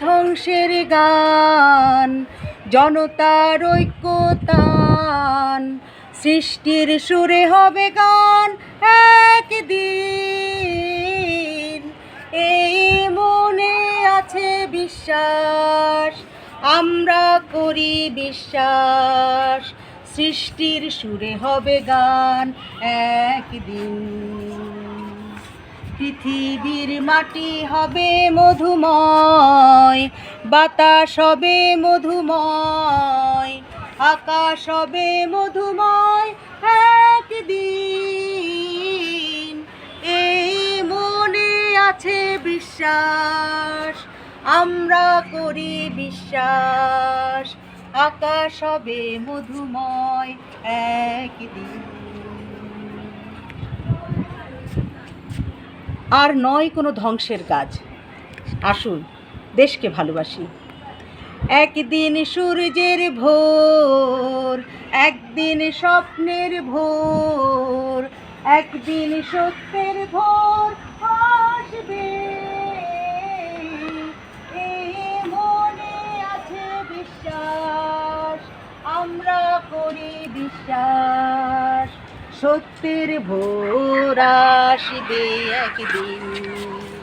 ধ্বংসের গান, জনতার ঐক্যতান। সৃষ্টির সুরে হবে গান একদিন। এই মনে আছে বিশ্বাস, আমরা করি বিশ্বাস। সৃষ্টির সুরে হবে গান একদিন। পৃথিবীর মাটি হবে মধুময়। বাতাস হবে মধুময়, আকাশ হবে মধুময় একদিন। এই মনে আছে বিশ্বাস, আমরা করি বিশ্বাস, আকাশ হবে মধুময় একদিন। আর নয় কোনো ধ্বংসের কাজ। আসুন। দেশকে ভালোবাসি। একদিন সূর্যের ভোর, একদিন স্বপ্নের ভোর, একদিন সত্যের ভোর আসবে। মনে আছে বিশ্বাস, আমরা করি বিশ্বাস। সত্যের ভোর আসবে একদিন।